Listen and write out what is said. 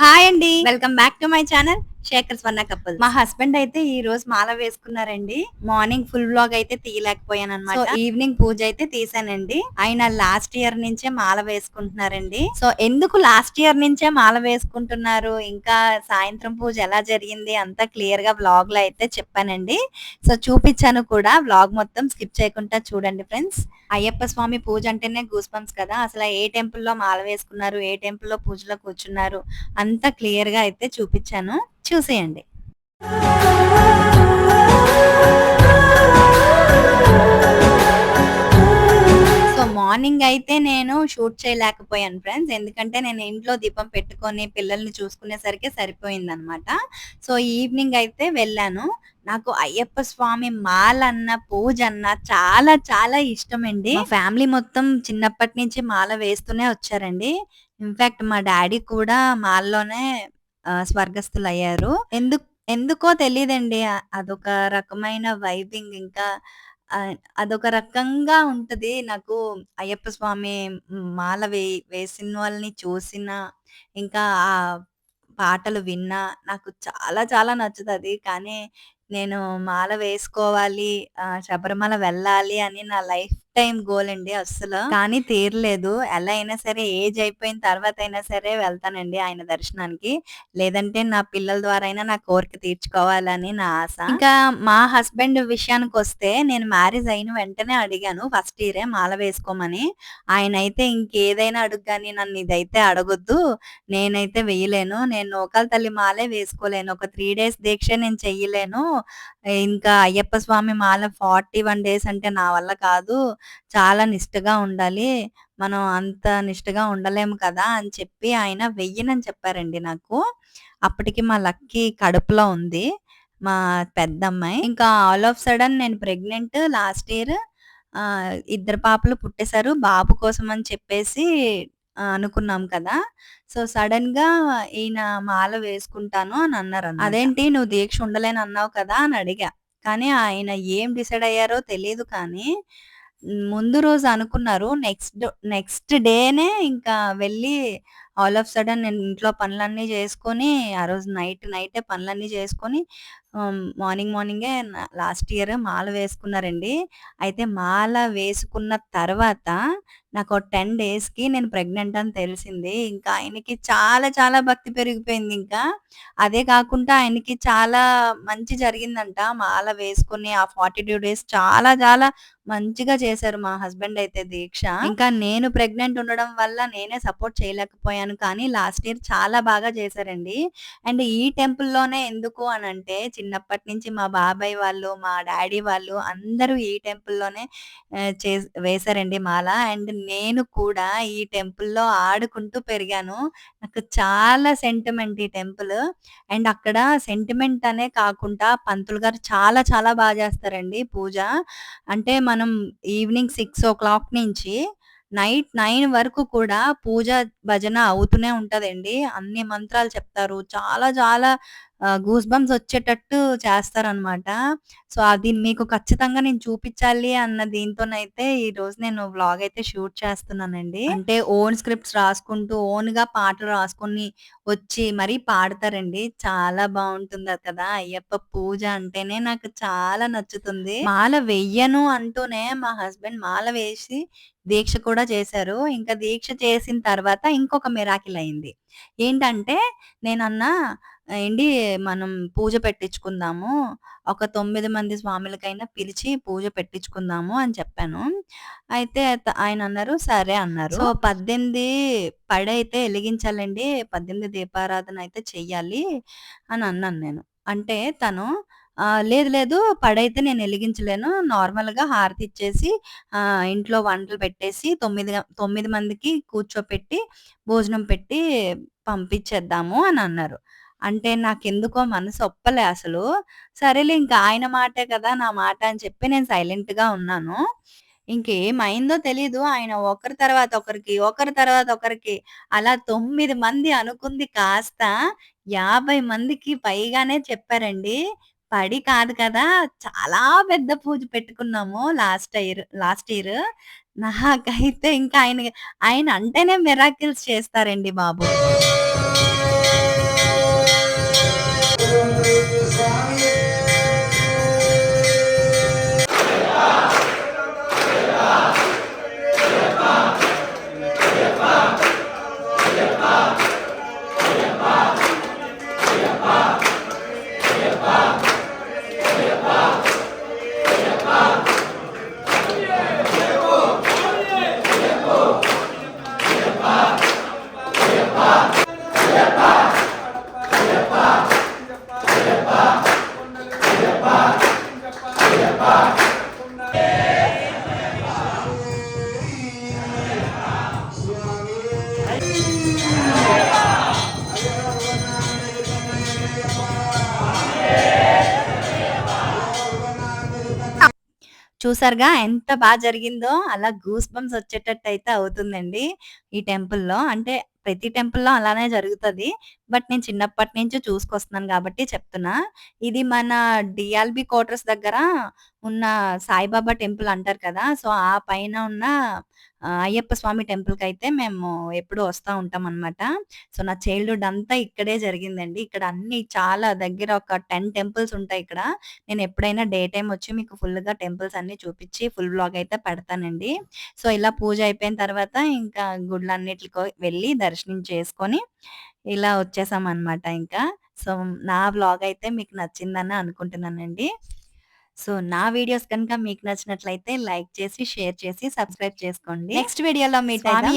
Hi అండి. Welcome back to my channel Shekhar Swarna couple మా husband అయితే ఈ రోజు మాల వేసుకున్నారండి. మార్నింగ్ ఫుల్ బ్లాగ్ అయితే తీయలేకపోయాను అనమాట ఈవినింగ్ పూజ అయితే తీసానండి. ఆయన లాస్ట్ ఇయర్ నుంచే మాల వేసుకుంటున్నారండి. సో ఎందుకు లాస్ట్ ఇయర్ నుంచే మాల వేసుకుంటున్నారు? ఇంకా సాయంత్రం పూజ ఎలా జరిగింది? అంతా క్లియర్గా బ్లాగ్లో అయితే చెప్పానండి. సో చూపించాను కూడా. బ్లాగ్ మొత్తం స్కిప్ చేయకుండా చూడండి ఫ్రెండ్స్ అయ్యప్ప స్వామి పూజ అంటేనే గూస్పంస్ కదా. అసలు ఏ టెంపుల్లో మాల వేసుకున్నారు ఏ టెంపుల్లో పూజలో కూర్చున్నారు అంతా క్లియర్గా అయితే చూపించాను. చూసేయండి. సో మార్నింగ్ అయితే నేను షూట్ చేయలేకపోయాను ఫ్రెండ్స్. ఎందుకంటే నేను ఇంట్లో దీపం పెట్టుకొని పిల్లల్ని చూసుకునేసరికి సరిపోయింది అనమాట సో ఈవినింగ్ అయితే వెళ్ళాను. నాకు అయ్యప్ప స్వామి మాల అన్న పూజ అన్న చాలా చాలా ఇష్టం అండి ఫ్యామిలీ మొత్తం చిన్నప్పటి నుంచి మాల వేస్తూనే వచ్చారండి. ఇన్ఫాక్ట్ మా డాడీ కూడా మాల్లోనే స్వర్గస్థులయ్యారు. ఎందుకు ఎందుకో తెలియదండి అదొక రకమైన వైబింగ్ ఇంకా అదొక రకంగా ఉంటది. నాకు అయ్యప్ప స్వామి మాల వే వేసిన వాళ్ళని చూసిన ఇంకా ఆ పాటలు విన్నా నాకు చాలా చాలా నచ్చుతుంది. కానీ నేను మాల వేసుకోవాలి, శబరిమల వెళ్ళాలి అని నా లైఫ్ టైం గోల్ అండి అస్సలు. కానీ తీరలేదు. ఎలా అయినా సరే ఏజ్ అయిపోయిన తర్వాత అయినా సరే వెళ్తానండి ఆయన దర్శనానికి. లేదంటే నా పిల్లల ద్వారా అయినా నా కోరిక తీర్చుకోవాలని నా ఆశ. ఇంకా మా హస్బెండ్ విషయానికి వస్తే నేను మ్యారేజ్ అయిన వెంటనే అడిగాను ఫస్ట్ ఇయరే మాల వేసుకోమని. ఆయన అయితే ఇంకేదైనా అడుగు కానీ నన్ను ఇదైతే అడగొద్దు. నేనైతే వేయలేను. నేను నూకాల తల్లి మాలే వేసుకోలేను. ఒక త్రీ డేస్ దీక్ష నేను చెయ్యలేను. ఇంకా అయ్యప్ప స్వామి మాల ఫార్టీ వన్ డేస్ అంటే నా వల్ల కాదు. చాలా నిష్టగా ఉండాలి. మనం అంత నిష్టగా ఉండలేము కదా! అని చెప్పి ఆయన వెయ్యనని చెప్పారండి నాకు. అప్పటికి మా లక్కీ కడుపులో ఉంది. మా పెద్దమ్మాయి. ఇంకా ఆల్ ఆఫ్ సడన్ నేను ప్రెగ్నెంట్ లాస్ట్ ఇయర్. ఇద్దరు పాపలు పుట్టేశారు బాబు కోసం అని చెప్పేసి అనుకున్నాం కదా! సో, సడన్‌గా ఈయన మాల వేసుకుంటాను అని అన్నారు అదేంటి నువ్వు దీక్ష ఉండలేని అన్నావు కదా! అని అడిగా. కానీ ఆయన ఏం డిసైడ్ అయ్యారో తెలియదు కానీ ముందు రోజు అనుకున్నారు. నెక్స్ట్ నెక్స్ట్ డేనే ఇంకా వెళ్ళి ఆల్ ఆఫ్ సడన్ నేను ఇంట్లో పనులన్నీ చేసుకొని, ఆ రోజు నైట్ నైటే పనులన్నీ చేసుకొని మార్నింగ్ మార్నింగే లాస్ట్ ఇయర్ మాల వేసుకున్నారండి. అయితే మాల వేసుకున్న తర్వాత నాకు టెన్ డేస్‌కి నేను ప్రెగ్నెంట్ అని తెలిసింది. ఇంకా ఆయనకి చాలా చాలా భక్తి పెరిగిపోయింది ఇంకా. అదే కాకుండా ఆయనకి చాలా మంచి జరిగిందంట. మాల వేసుకుని ఆ ఫార్టీ టూ డేస్ చాలా చాలా మంచిగా చేశారు మా హస్బెండ్ అయితే దీక్ష. ఇంకా నేను ప్రెగ్నెంట్ ఉండడం వల్ల నేనే సపోర్ట్ చేయలేకపోయాను. కానీ లాస్ట్ ఇయర్ చాలా బాగా చేశారండి. అండ్ ఈ టెంపుల్‌లోనే ఎందుకు అనంటే చిన్నప్పటి నుంచి మా బాబాయ్ వాళ్ళు, మా డాడీ వాళ్ళు అందరూ ఈ టెంపుల్‌లోనే చే వేశారండి మాల. అండ్ నేను కూడా ఈ టెంపుల్‌లో ఆడుకుంటూ పెరిగాను. నాకు చాలా సెంటిమెంట్ ఈ టెంపుల్. అండ్ అక్కడ సెంటిమెంట్ అనే కాకుండా పంతులు గారు చాలా చాలా బాగా చేస్తారండి పూజ. అంటే మనం ఈవినింగ్ సిక్స్ ఓ క్లాక్ నుంచి నైట్ నైన్ వరకు కూడా పూజ, భజన అవుతూనే ఉంటదండి. అన్ని మంత్రాలు చెప్తారు. చాలా చాలా గూస్ బంప్స్ వచ్చేటట్టు చేస్తారనమాట. సో, అది మీకు ఖచ్చితంగా నేను చూపించాలి అన్న దీంతోనైతే రోజు నేను వ్లాగ్ అయితే షూట్ చేస్తున్నానండి. అంటే ఓన్ స్క్రిప్ట్స్ రాసుకుంటూ, ఓన్గా పాటలు రాసుకొని వచ్చి మరీ పాడతారండి. చాలా బాగుంటుంది కదా! అయ్యప్ప పూజ అంటేనే నాకు చాలా నచ్చుతుంది. మాల వెయ్యను అంటూనే మా హస్బెండ్ మాల వేసి దీక్ష కూడా చేశారు. ఇంకా దీక్ష చేసిన తర్వాత ఇంకొక మిరాకిల్ అయింది. ఏంటంటే నేనన్నా ఏండి మనం పూజ పెట్టించుకుందాము. ఒక తొమ్మిది మంది స్వాములకైనా పిలిచి పూజ పెట్టించుకుందాము అని చెప్పాను. అయితే ఆయన అన్నారు సరే అన్నారు. సో, పద్దెనిమిది పడైతే ఎలిగించాలండి. పద్దెనిమిది దీపారాధన అయితే చెయ్యాలి అని అన్నాను నేను. అంటే తను లేదు లేదు పడైతే నేను ఎలిగించలేను. నార్మల్‌గా హారతి ఇచ్చేసి ఇంట్లో వంటలు పెట్టేసి తొమ్మిది తొమ్మిది మందికి కూర్చోపెట్టి, భోజనం పెట్టి పంపించేద్దాము అని అన్నారు. అంటే నాకెందుకో మనసు ఒప్పలే అసలు. సరేలే ఇంకా ఆయన మాటే కదా! నా మాట అని చెప్పి నేను సైలెంట్‌గా ఉన్నాను. ఇంకేమైందో తెలీదు. ఆయన ఒకరి తర్వాత ఒకరికి, ఒకరి తర్వాత ఒకరికి అలా తొమ్మిది మంది అనుకుంది కాస్త యాభై మందికి పైగానే చెప్పారండి. పడి కాదు కదా! చాలా పెద్ద పూజ పెట్టుకున్నాము లాస్ట్ ఇయర్ లాస్ట్ ఇయర్. నాకైతే ఇంకా ఆయన ఆయన అంటేనే మిరాకిల్స్ చేస్తారండి బాబు. చూసారుగా ఎంత బాగా జరిగిందో అలా గూస్ బంప్స్ వచ్చేటట్టు అయితే అవుతుందండి ఈ టెంపుల్‌లో. అంటే ప్రతి టెంపుల్‌లో అలానే జరుగుతుంది బట్ నేను చిన్నప్పటి నుంచి చూసుకొస్తున్నాను కాబట్టి చెప్తున్నా. ఇది మన డిఎల్బి క్వార్టర్స్ దగ్గర ఉన్న సాయిబాబా టెంపుల్ అంటారు కదా! సో, ఆ పైన ఉన్న అయ్యప్ప స్వామి టెంపుల్‌కైతే మేము ఎప్పుడూ వస్తా ఉంటామనమాట. సో, నా చైల్డ్‌హుడ్ అంతా ఇక్కడే జరిగిందండి. ఇక్కడ అన్ని చాలా దగ్గర ఒక 10 టెంపుల్స్ ఉంటాయి ఇక్కడ నేను ఎప్పుడైనా డే టైం వచ్చి మీకు ఫుల్‌గా టెంపుల్స్ అన్ని చూపించి ఫుల్ బ్లాగ్ అయితే పెడతానండి. సో, ఇలా పూజ అయిపోయిన తర్వాత ఇంకా గుడ్లన్నిటికో వెళ్ళి దర్శనం చేసుకొని ఇలా వచ్చేసామనమాట ఇంకా. సో, నా వ్లాగ్ అయితే మీకు నచ్చిందని అనుకుంటున్నానండి. సో, నా వీడియోస్ కనుక మీకు నచ్చినట్లయితే లైక్ చేసి, షేర్ చేసి, సబ్స్క్రైబ్ చేసుకోండి. నెక్స్ట్ వీడియోలో మీట్ అయిదాం.